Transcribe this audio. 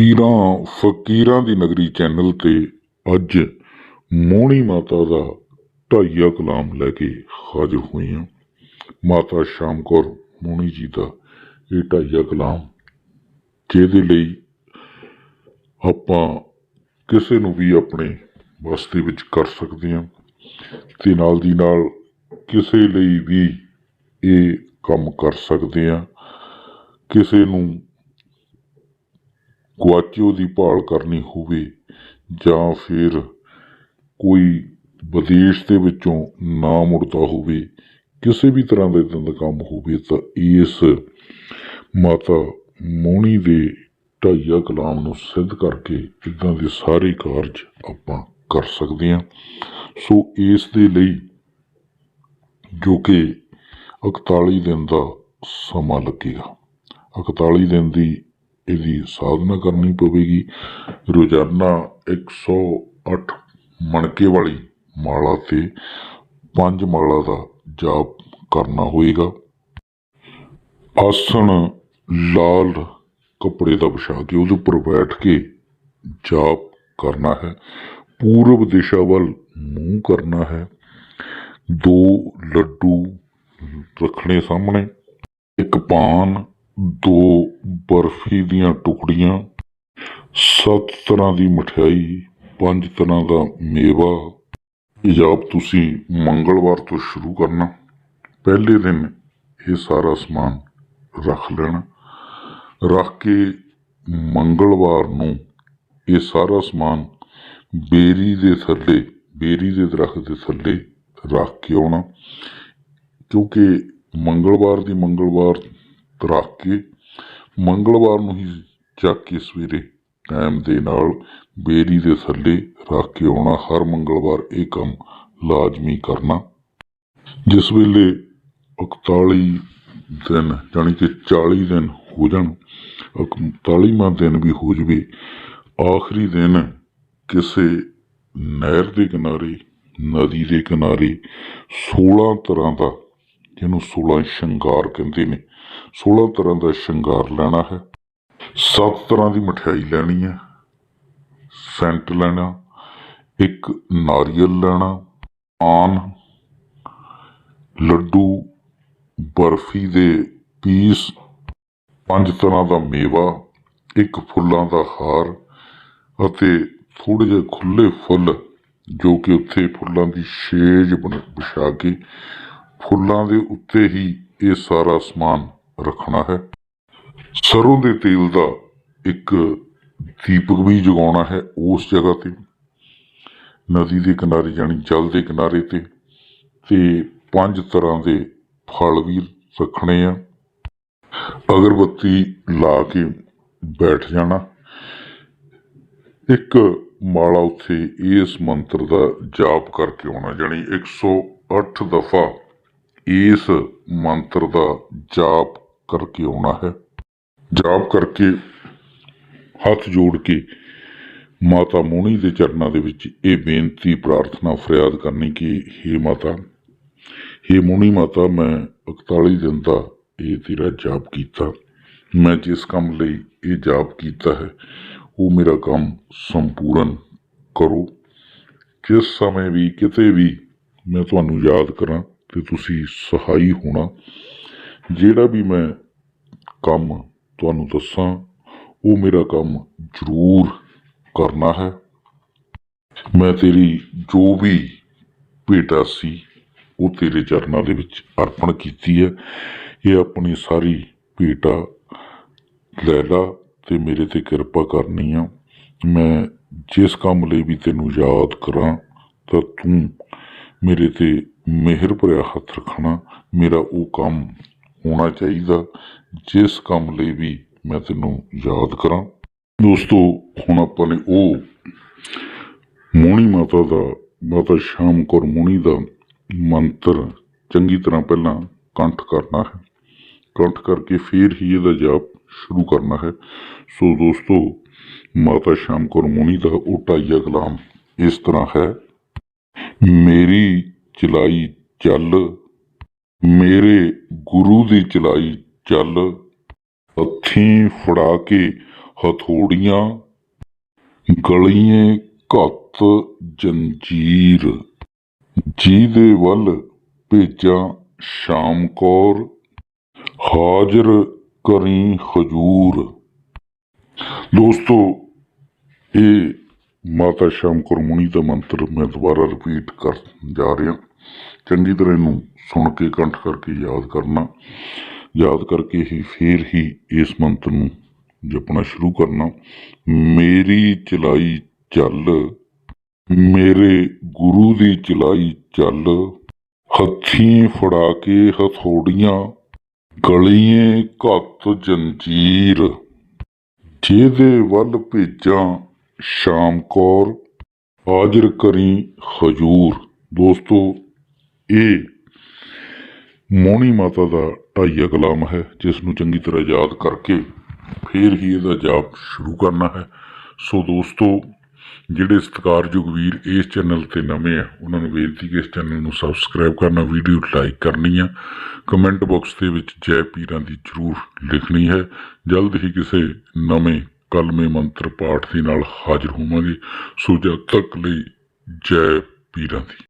ਪੀਰਾਂ ਫਕੀਰਾਂ ਦੀ ਨਗਰੀ ਚੈਨਲ ਤੇ ਅੱਜ ਮੋਹਣੀ ਮਾਤਾ ਦਾ ਢਾਈਆ ਕਲਾਮ ਲੈ ਕੇ ਹਾਜ਼ਰ ਹੋਏ ਹਾਂ। ਮਾਤਾ ਸ਼ਾਮ ਕੌਰ ਮੋਹਣੀ ਜੀ ਦਾ ਇਹ ਢਾਈਆ ਕਲਾਮ, ਜਿਹਦੇ ਲਈ ਆਪਾਂ ਕਿਸੇ ਨੂੰ ਵੀ ਆਪਣੇ ਬਸਤੀ ਵਿੱਚ ਕਰ ਸਕਦੇ ਹਾਂ ਤੇ ਨਾਲ ਦੀ ਨਾਲ ਕਿਸੇ ਲਈ ਵੀ ਇਹ ਕੰਮ ਕਰ ਸਕਦੇ ਹਾਂ। ਕਿਸੇ ਨੂੰ ਗੁਆਚਿਓ ਦੀ ਭਾਲ ਕਰਨੀ ਹੋਵੇ ਜਾਂ ਫਿਰ ਕੋਈ ਵਿਦੇਸ਼ ਦੇ ਵਿੱਚੋਂ ਨਾ ਮੁੜਦਾ ਹੋਵੇ, ਕਿਸੇ ਵੀ ਤਰ੍ਹਾਂ ਦਾ ਇੱਦਾਂ ਦਾ ਕੰਮ ਹੋਵੇ, ਤਾਂ ਇਸ ਮਾਤਾ ਮੋਹਣੀ ਦੇ ਢਾਈਆ ਕਲਾਮ ਨੂੰ ਸਿੱਧ ਕਰਕੇ ਇੱਦਾਂ ਦੇ ਸਾਰੇ ਕਾਰਜ ਆਪਾਂ ਕਰ ਸਕਦੇ ਹਾਂ। ਸੋ ਇਸ ਦੇ ਲਈ ਜੋ ਕਿ 41 ਦਿਨ ਦਾ ਸਮਾਂ ਲੱਗੇਗਾ। 41 ਦਿਨ ਦੀ ਇਹਦੀ ਸਾਧਨਾ ਕਰਨੀ ਪਵੇਗੀ। ਰੋਜ਼ਾਨਾ 108 ਮਣਕੇ ਵਾਲੀ ਮਾਲਾ ਤੇ ਪੰਜ ਮਾਲਾ ਦਾ ਜਾਪ ਕਰਨਾ ਹੋਏਗਾ। ਆਸਣ ਲਾਲ ਕੱਪੜੇ ਦਾ ਵਿਛਾ ਕੇ ਉਹਦੇ ਉੱਪਰ ਬੈਠ ਕੇ ਜਾਪ ਕਰਨਾ ਹੈ। ਪੂਰਬ ਦਿਸ਼ਾ ਵੱਲ ਮੂੰਹ ਕਰਨਾ ਹੈ। ਦੋ ਲੱਡੂ ਰੱਖਣੇ ਸਾਹਮਣੇ। ਇੱਕ ਪਾਨ ਦੋ ਬਰਫੀ ਦੀਆਂ ਟੁਕੜੀਆਂ, ਸੱਤ ਤਰ੍ਹਾਂ ਦੀ ਮਠਿਆਈ, ਪੰਜ ਤਰ੍ਹਾਂ ਦਾ ਮੇਵਾ। ਇਹ ਜਾਪ ਤੁਸੀਂ ਮੰਗਲਵਾਰ ਤੋਂ ਸ਼ੁਰੂ ਕਰਨਾ। ਪਹਿਲੇ ਦਿਨ ਇਹ ਸਾਰਾ ਸਮਾਨ ਰੱਖ ਲੈਣਾ। ਰੱਖ ਕੇ ਮੰਗਲਵਾਰ ਨੂੰ ਇਹ ਸਾਰਾ ਸਮਾਨ ਬੇਰੀ ਦੇ ਥੱਲੇ, ਬੇਰੀ ਦੇ ਦਰਖਤ ਦੇ ਥੱਲੇ ਰੱਖ ਕੇ ਆਉਣਾ। ਕਿਉਂਕਿ ਮੰਗਲਵਾਰ ਦੀ ਮੰਗਲਵਾਰ ਰੱਖ ਕੇ ਮੰਗਲਵਾਰ ਨੂੰ ਹੀ ਚੱਕ ਕੇ ਸਵੇਰੇ ਟਾਈਮ ਦੇ ਨਾਲ ਬੇਰੀ ਦੇ ਥੱਲੇ ਰੱਖ ਕੇ ਆਉਣਾ, ਹਰ ਮੰਗਲਵਾਰ ਇਹ ਕੰਮ ਲਾਜ਼ਮੀ ਕਰਨਾ। ਜਿਸ ਵੇਲੇ 41 ਦਿਨ ਜਾਣੀ ਕਿ 40 ਦਿਨ ਹੋ ਜਾਣ 41ਵਾਂ ਦਿਨ ਵੀ ਹੋ ਜਵੇ, ਆਖਰੀ ਦਿਨ ਕਿਸੇ ਨਹਿਰ ਦੇ ਕਿਨਾਰੇ, ਨਦੀ ਦੇ ਕਿਨਾਰੇ 16 ਤਰ੍ਹਾਂ ਦਾ ਜਿਹਨੂੰ 16 ਸ਼ਿੰਗਾਰ ਕਹਿੰਦੇ ਨੇ? 16 ਤਰ੍ਹਾਂ ਦਾ ਸ਼ਿੰਗਾਰ ਲੈਣਾ ਹੈ। ਸੱਤ ਤਰ੍ਹਾਂ ਦੀ ਮਠਿਆਈ ਲੈਣੀ ਹੈ। ਸੈਂਟ ਲੈਣਾ, ਇੱਕ ਨਾਰੀਅਲ ਲੈਣਾ ਆਨ ਲੱਡੂ, ਬਰਫੀ ਦੇ ਪੀਸ, ਪੰਜ ਤਰ੍ਹਾਂ ਦਾ ਮੇਵਾ, ਇੱਕ ਫੁੱਲਾਂ ਦਾ ਹਾਰ ਅਤੇ ਥੋੜੇ ਜਿਹੇ ਖੁੱਲੇ ਫੁੱਲ ਜੋ ਕਿ ਉੱਥੇ ਫੁੱਲਾਂ ਦੀ ਛੇਜ ਬਣ- ਕੇ ਫੁੱਲਾਂ ਦੇ ਉੱਤੇ ਹੀ ਇਹ ਸਾਰਾ ਸਮਾਨ ਰੱਖਣਾ ਹੈ। ਸਰੋਂ ਦੇ ਤੇਲ ਦਾ ਇੱਕ ਦੀਪਕ ਵੀ ਜਗਾਉਣਾ ਹੈ ਉਸ ਜਗ੍ਹਾ ਤੇ। ਨਦੀ ਦੇ ਕਿਨਾਰੇ ਜਾਣੀ ਜਲ ਦੇ ਕਿਨਾਰੇ ਤੇ ਤੇ ਪੰਜ ਤਰ੍ਹਾਂ ਦੇ ਫਲ ਵੀ ਰੱਖਣੇ ਆ। ਅਗਰਬੱਤੀ ਲਾ ਕੇ ਬੈਠ ਜਾਣਾ। ਇੱਕ ਮਾਲਾ ਉੱਥੇ ਇਸ ਮੰਤਰ ਦਾ ਜਾਪ ਕਰਕੇ ਆਉਣਾ, ਜਾਣੀ 108 ਦਫਾ ਇਸ ਮੰਤਰ ਦਾ ਜਾਪ ਕਰਕੇ ਆਉਣਾ ਹੈ। ਜਾਪ ਕਰਕੇ ਹੱਥ ਜੋੜ ਕੇ ਮਾਤਾ ਮੋਹਣੀ ਦੇ ਚਰਨਾਂ ਦੇ ਵਿੱਚ ਇਹ ਬੇਨਤੀ, ਪ੍ਰਾਰਥਨਾ, ਫਰਿਆਦ ਕਰਨੀ ਕਿ हे ਮਾਤਾ हे ਮੋਹਣੀ ਮਾਤਾ, ਮੈਂ 41 ਦਿਨ ਦਾ ਇਹ ਤੇਰਾ ਜਾਪ ਕੀਤਾ। ਮੈਂ ਜਿਸ ਕੰਮ ਲਈ ਇਹ ਜਾਪ ਕੀਤਾ ਹੈ, ਉਹ ਮੇਰਾ ਕੰਮ ਸੰਪੂਰਨ ਕਰੋ। ਜਿਸ ਸਮੇਂ ਵੀ ਕਿਤੇ ਵੀ ਮੈਂ ਤੁਹਾਨੂੰ ਯਾਦ ਕਰਾਂ ਤੇ ਤੁਸੀਂ ਸਹਾਈ ਹੋਣਾ। ਜਿਹੜਾ ਵੀ ਮੈਂ ਕੰਮ ਤੁਹਾਨੂੰ ਦੱਸਾਂ, ਉਹ ਮੇਰਾ ਕੰਮ ਜ਼ਰੂਰ ਕਰਨਾ ਹੈ। ਮੈਂ ਤੇਰੀ ਜੋ ਵੀ ਭੇਟਾ ਸੀ, ਉਹ ਤੇਰੇ ਚਰਨਾਂ ਦੇ ਵਿੱਚ ਅਰਪਣ ਕੀਤੀ ਹੈ। ਇਹ ਆਪਣੀ ਸਾਰੀ ਭੇਟਾ ਲੈ ਲਾ ਤੇ ਮੇਰੇ ਤੇ ਕਿਰਪਾ ਕਰਨੀ ਆ। ਮੈਂ ਜਿਸ ਕੰਮ ਲਈ ਵੀ ਤੈਨੂੰ ਯਾਦ ਕਰਾਂ, ਤਾਂ ਤੂੰ ਮੇਰੇ ਤੇ ਮਿਹਰ ਭਰਿਆ ਹੱਥ ਰੱਖਣਾ ਮੇਰਾ ਉਹ ਕੰਮ ਹੋਣਾ ਚਾਹੀਦਾ, ਜਿਸ ਕੰਮ ਲਈ ਵੀ ਮੈਂ ਤੈਨੂੰ ਯਾਦ ਕਰਾਂ। ਦੋਸਤੋ, ਹੁਣ ਆਪਾਂ ਨੇ ਉਹ ਮੋਹਣੀ ਮਾਤਾ ਦਾ, ਮਾਤਾ ਸ਼ਾਮ ਕੌਰ ਮੋਹਣੀ ਦਾ ਮੰਤਰ ਚੰਗੀ ਤਰ੍ਹਾਂ ਪਹਿਲਾਂ ਕੰਠ ਕਰਨਾ ਹੈ। ਕੰਠ ਕਰਕੇ ਫਿਰ ਹੀ ਇਹਦਾ ਜਾਪ ਸ਼ੁਰੂ ਕਰਨਾ ਹੈ। ਸੋ ਦੋਸਤੋ, ਮਾਤਾ ਸ਼ਾਮ ਕੌਰ ਮੋਹਣੀ ਦਾ ਉਹ ਢਾਈਆ ਕਲਾਮ ਇਸ ਤਰ੍ਹਾਂ ਹੈ, ਮੇਰੀ ਚਲਾਈ ਚੱਲ। ਮੇਰੇ ਗੁਰੂ ਦੀ ਚਲਾਈ ਚੱਲ। ਹੱਥੀਂ ਫੜਾ ਕੇ ਹਥੋੜੀਆਂ ਗਲੀਏ ਘੱਤ ਜੰਜੀਰ। ਜਿਹਦੇ ਵੱਲ ਭੇਜਾਂ ਸ਼ਾਮ ਕੌਰ, ਹਾਜ਼ਰ ਕਰੀ ਹਜੂਰ। ਦੋਸਤੋ, ਇਹ ਮਾਤਾ ਸ਼ਾਮ ਕੁਰਮੁਨੀ ਦਾ ਮੰਤਰ ਮੈਂ ਦੁਬਾਰਾ ਰਿਪੀਟ ਕਰ ਜਾ ਰਿਹਾ। ਚੰਗੀ ਤਰ੍ਹਾਂ ਇਹਨੂੰ ਸੁਣ ਕੇ ਕੰਠ ਕਰਕੇ ਯਾਦ ਕਰਨਾ। ਯਾਦ ਕਰਕੇ ਹੀ ਫੇਰ ਹੀ ਇਸ ਮੰਤਰ ਨੂੰ ਜਪਣਾ ਸ਼ੁਰੂ ਕਰਨਾ। ਮੇਰੀ ਚਲਾਈ ਚੱਲ, ਮੇਰੇ ਗੁਰੂ ਦੀ ਚਲਾਈ ਚੱਲ, ਹੱਥੀਂ ਫੜਾ ਕੇ ਹਥੋੜੀਆਂ ਗਲੀਏ ਘੱਤ ਜੰਜੀਰ, ਜਿਹਦੇ ਵੱਲ ਭੇਜਾਂ ਸ਼ਾਮ ਕੌਰ, ਹਾਜ਼ਰ ਕਰੀ ਹਜੂਰ ਦੋਸਤੋ, ਇਹ ਮੋਹਣੀ ਮਾਤਾ ਦਾ ਢਾਈਆ ਕਲਾਮ ਹੈ, ਜਿਸ ਨੂੰ ਚੰਗੀ ਤਰ੍ਹਾਂ ਯਾਦ ਕਰਕੇ ਫਿਰ ਹੀ ਇਹਦਾ ਜਾਪ ਸ਼ੁਰੂ ਕਰਨਾ ਹੈ। ਸੋ ਦੋਸਤੋ, ਜਿਹੜੇ ਸਤਿਕਾਰਯੋਗ ਵੀਰ ਇਸ ਚੈਨਲ ਤੇ ਨਵੇਂ ਆ, ਉਹਨਾਂ ਨੂੰ ਬੇਨਤੀ ਕਿ ਇਸ ਚੈਨਲ ਨੂੰ ਸਬਸਕ੍ਰਾਈਬ ਕਰਨਾ, ਵੀਡੀਓ ਲਾਈਕ ਕਰਨੀ ਆ। ਕਮੈਂਟ ਬਾਕਸ ਦੇ ਵਿੱਚ ਜੈ ਪੀਰਾਂ ਦੀ ਜ਼ਰੂਰ ਲਿਖਣੀ ਹੈ। ਜਲਦ ਹੀ ਕਿਸੇ ਨਵੇਂ ਕਲਮੇ ਮੰਤਰ ਪਾਠ ਦੇ ਨਾਲ ਹਾਜ਼ਰ ਹੋਵਾਂਗੇ। ਸੋ ਜਦ ਤੱਕ ਲਈ ਜੈ ਪੀਰਾਂ ਦੀ।